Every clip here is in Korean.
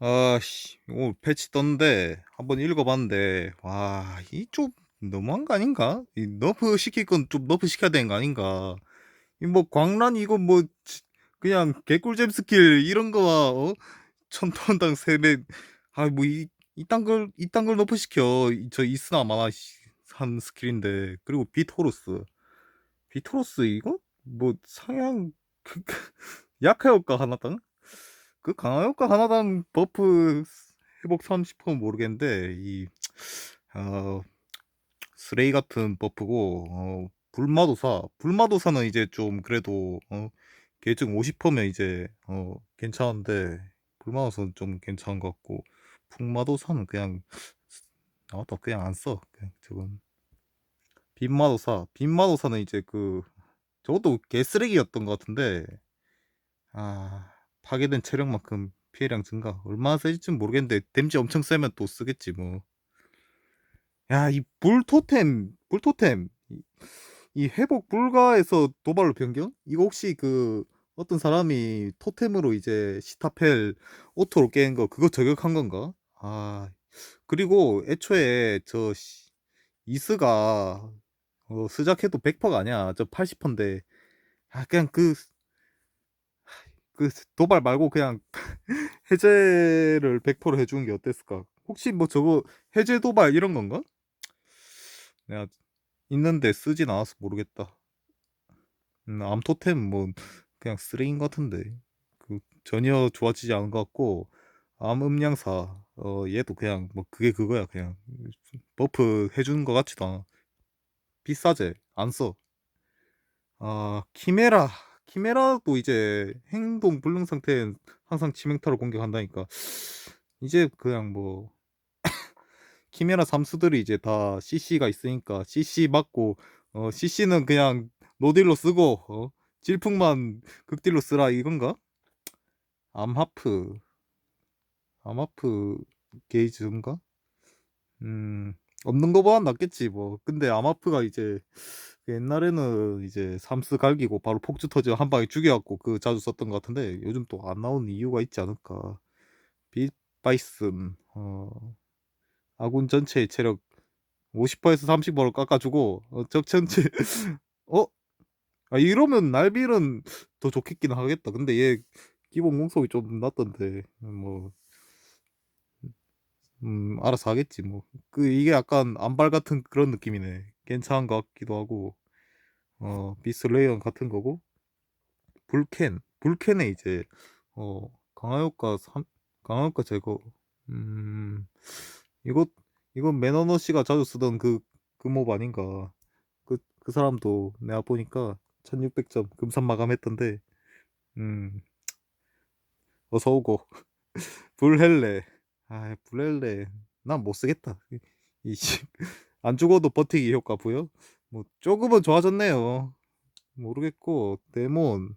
아씨, 오늘 패치 떴는데 한번 읽어봤는데 와, 이 좀 너무한 거 아닌가? 이 너프 시킬 건 좀 너프 시켜야 되는 거 아닌가? 이 뭐 광란 이거 뭐 지- 그냥 개꿀잼 스킬 이런 거와 어? 천톤당 세배 아뭐 이 이딴 걸 이딴 걸 너프 시켜. 이- 저 이스나 마나 씨, 한 스킬인데. 그리고 비토로스. 비토로스 이거? 뭐 상향 그, 그, 약화 효과 하나당 그 강화 효과 하나당 버프 회복 30%는 모르겠는데 이 어, 쓰레기 같은 버프고 어, 불마도사 불마도사는 이제 좀 그래도 어, 계증 50%면 이제 어, 괜찮은데 불마도사는 좀 괜찮은 것 같고 풍마도사는 그냥 나왔다 그냥 안 써. 그냥 저건 빈마도사 빈마도사는 이제 그 저것도 개쓰레기였던 것 같은데 아, 파괴된 체력만큼 피해량 증가. 얼마나 세질진 모르겠는데 데미지 엄청 세면 또 쓰겠지 뭐. 야, 이 불토템, 불토템. 이, 이 회복 불가에서 도발로 변경? 이거 혹시 그 어떤 사람이 토템으로 이제 시타펠 오토로 깬거 그거 저격한 건가? 아, 그리고 애초에 저 씨, 이스가 어, 스작해도 100%가 아니야. 저 80%인데. 아, 그냥 그 그 도발 말고 그냥 해제를 100% 해주는 게 어땠을까? 혹시 뭐 저거 해제 도발 이런 건가? 내가 있는데 쓰진 않아서 모르겠다. 음, 암토템 뭐 그냥 쓰레기인 것 같은데 그 전혀 좋아지지 않은 것 같고 암 음량사 어 얘도 그냥 뭐 그게 그거야 그냥 버프 해주는 것 같지도 않아 비싸제 안 써. 아 키메라 키메라도 이제 행동 불능 상태엔 항상 치명타로 공격한다니까 이제 그냥 뭐 키메라 삼수들이 이제 다 CC가 있으니까 CC 맞고 어 CC는 그냥 노딜로 쓰고 어 질풍만 극딜로 쓰라 이건가? 암하프 암하프 게이즈인가? 음 없는 거보단 낫겠지 뭐 근데 암하프가 이제 그 옛날에는 이제 삼스 갈기고 바로 폭주 터져 한 방에 죽여갖고 그 자주 썼던 것 같은데 요즘 또 안 나오는 이유가 있지 않을까. 빗바이슨 어 아군 전체의 체력 50%에서 30%로 깎아주고 어, 적 전체 어? 아 이러면 날빌은 더 좋겠긴 하겠다. 근데 얘 기본 공속이 좀 낮던데 뭐 음, 알아서 하겠지 뭐. 그 이게 약간 안발 같은 그런 느낌이네 괜찮은 것 같기도 하고 어 비스레이언 같은 거고 불캔 불캔에 이제 어 강화효과 3 강화효과 제거 음 이거 이건 매너너 씨가 자주 쓰던 그그몹 아닌가. 그그 사람도 내가 보니까 1600점 금산 마감했던데 음 어서 오고. 불헬레. 아 불헬레. 난 못 쓰겠다. 이 안 죽어도 버티기 효과 보여 뭐 조금은 좋아졌네요 모르겠고 데몬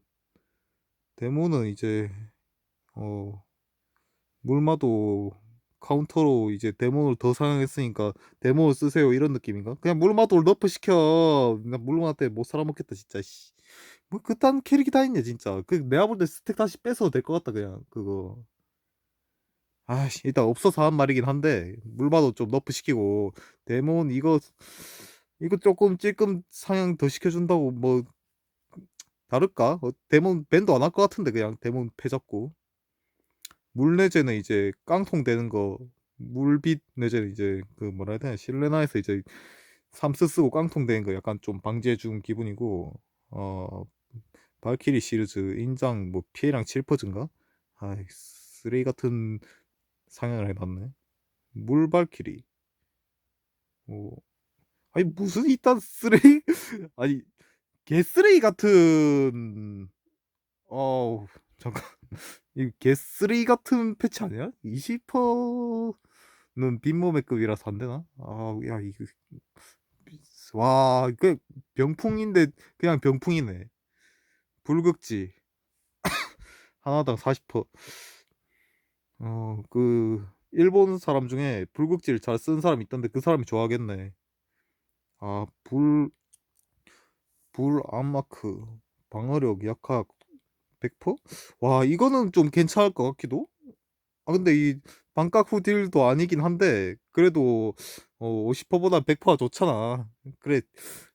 데몬은 이제 어 물마도 카운터로 이제 데몬을 더 사용했으니까 데몬을 쓰세요 이런 느낌인가? 그냥 물마도를 너프 시켜. 나 물마한테 못 살아먹겠다 진짜. 씨. 뭐 그딴 캐릭이 다 있냐 진짜. 그 내가 볼 때 스택 다시 뺏어도 될 것 같다 그냥 그거. 아씨 일단 없어서 한 말이긴 한데 물마도 좀 너프 시키고 데몬 이거 이거 조금 찔끔 상향 더 시켜준다고 뭐 다를까? 어, 데몬 밴도 안 할 것 같은데 그냥 데몬 패 잡고. 물내재는 이제 깡통 되는 거 물빛 내재는 이제 그 뭐라 해야 되나 실내나에서 이제 삼스 쓰고 깡통 되는 거 약간 좀 방지해 준 기분이고 어 발키리 시리즈 인장 뭐 피해량 7%인가? 아이 쓰레기 같은 상향을 해놨네 물 발키리 뭐 아니 무슨 이딴 쓰레기 아니 개쓰레기 같은 어 잠깐 이 개쓰레기 같은 패치 아니야? 20%는 빈몸의급이라서 안 되나? 아, 야, 이거. 와, 그 병풍인데 그냥 병풍이네. 불극지. 하나당 40%. 어, 그 일본 사람 중에 불극지를 잘쓴 사람이 있던데 그 사람이 좋아하겠네. 아, 불, 불 암마크. 방어력 약학 100%? 와, 이거는 좀 괜찮을 것 같기도? 아 근데 이 반값 후 딜도 아니긴 한데 그래도 어 50%보다 100%가 좋잖아. 그래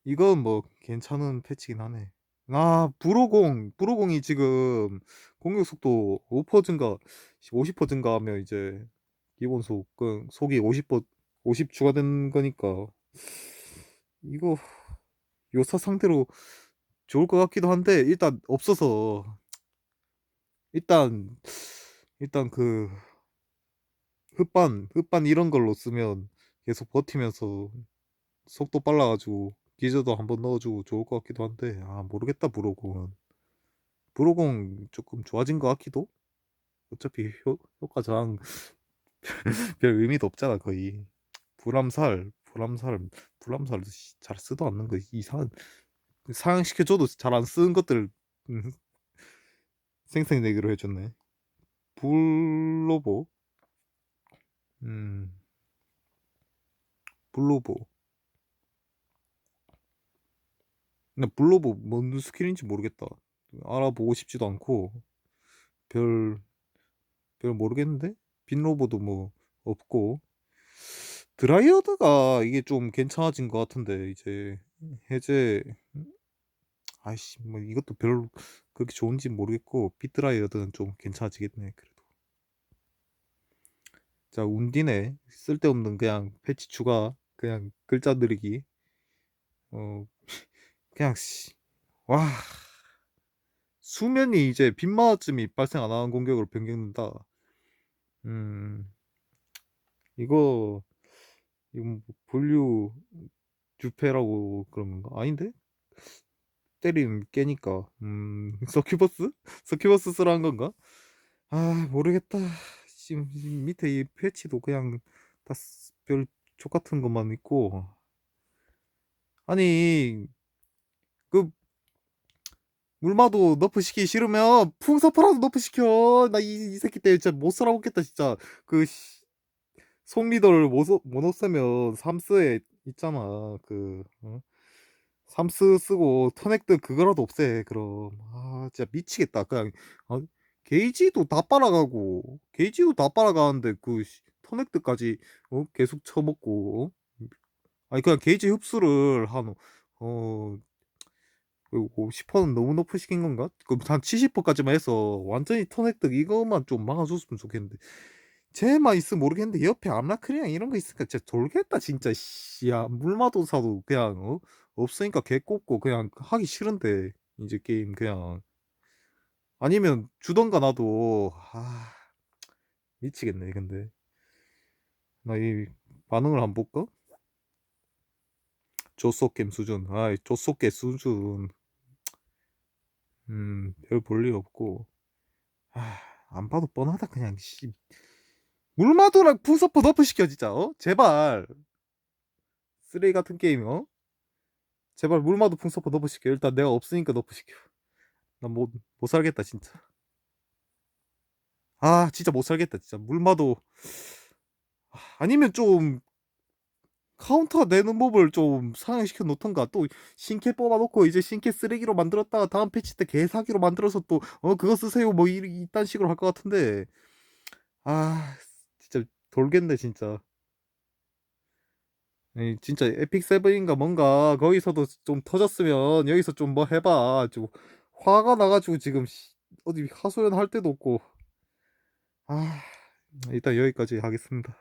이건 뭐 괜찮은 패치긴 하네. 아 불호공, 불호공이 지금 공격 속도 5% 증가 50% 증가하면 이제 기본 속그 속이 50% 50 추가된 거니까 이거 요사 상대로 좋을 것 같기도 한데 일단 없어서 일단 일단 그 흡반 흡반 이런 걸로 쓰면 계속 버티면서 속도 빨라 가지고 기저도 한번 넣어 주고 좋을 것 같기도 한데 아 모르겠다 불호공은. 불호공 쪼끔 좋아진 것 같기도? 어차피 효 효과 저항 별 의미도 없잖아 거의. 불암살, 불암살, 불암살 씨잘 쓰도 않는 거 이상한 그 상향시켜 줘도 잘 안 쓰는 것들 음 생색내기로 해 줬네. 불로보. 음. 불로보. 근데 불로보 뭔 스킬인지 모르겠다. 알아보고 싶지도 않고 별 별 모르겠는데? 빈로보도 뭐 없고. 드라이어드가 이게 좀 괜찮아진 것 같은데 이제 해제 아이씨 뭐 이것도 별 그렇게 좋은진 모르겠고 빗드라이어드는 좀 괜찮아지겠네 그래도. 자 운디네. 쓸데없는 그냥 패치 추가 그냥 글자 느리기. 어 그냥 씨. 와 수면이 이제 빗마음이 발생 안 하는 공격으로 변경된다. 음. 이거 이건 뭐 분류 주패라고 그런 건가? 아닌데? 때리면 깨니까. 음 서큐버스? 서큐버스 쓰라는 건가? 아 모르겠다. 지금 지금 밑에 이 패치도 그냥 다 별 족같은 것만 있고 아니 그 물마도 너프 시키기 싫으면 풍서퍼라도 너프 시켜. 나 이 이 새끼 때문에 진짜 못 살아먹겠다 진짜. 그씨 속리더를 못써못 없애면 삼스에 있잖아. 그 어? 삼스 쓰고 터넥드 그거라도 없애 그럼. 아 진짜 미치겠다. 그냥 어 게이지도 다 빨아가고 게이지도 다 빨아가는데 그 씨 터넥드까지 어 계속 쳐먹고 어? 아니 그냥 게이지 흡수를 한 어 그 50%는 너무 높이 시킨 건가? 그럼 한 70%까지만 해서 완전히 터넥드 이것만 좀 막아줬으면 좋겠는데 쟤만 있으면 모르겠는데 옆에 암라클이랑 이런 거 있으니까 진짜 돌겠다 진짜 씨. 야 물마도사도 그냥 어 없으니까 개꼽고 그냥 하기 싫은데 이제 게임 그냥 아니면 주던가 나도 아 미치겠네 근데 나 이 반응을 한번 볼까? 조쏘겜 수준. 아이 조쏘게 수준. 음 별 볼일 없고. 아 안 봐도 뻔하다 그냥 씨. 물마도랑 풍서퍼 너프 시켜 진짜 어? 제발. 쓰레기 같은 게임 어? 제발 물마도 풍서퍼 너프 시켜. 일단 내가 없으니까 너프 시켜. 나못못 살겠다 진짜. 아 진짜 못 살겠다 진짜. 물마도 아, 아니면 좀 카운터 내는 법을 좀 상향시켜 놓던가 또 신캐 뽑아 놓고 이제 신캐 쓰레기로 만들었다가 다음 패치 때 개사기로 만들어서 또 어 그거 쓰세요 뭐 이 이딴 식으로 할 것 같은데 아 진짜 돌겠네 진짜. 이 진짜 에픽 세븐인가 뭔가 거기서도 좀 터졌으면 여기서 좀 뭐 해봐. 좀 화가 나가지고 지금 씨 어디 하소연 할 데도 없고. 아 일단 여기까지 하겠습니다.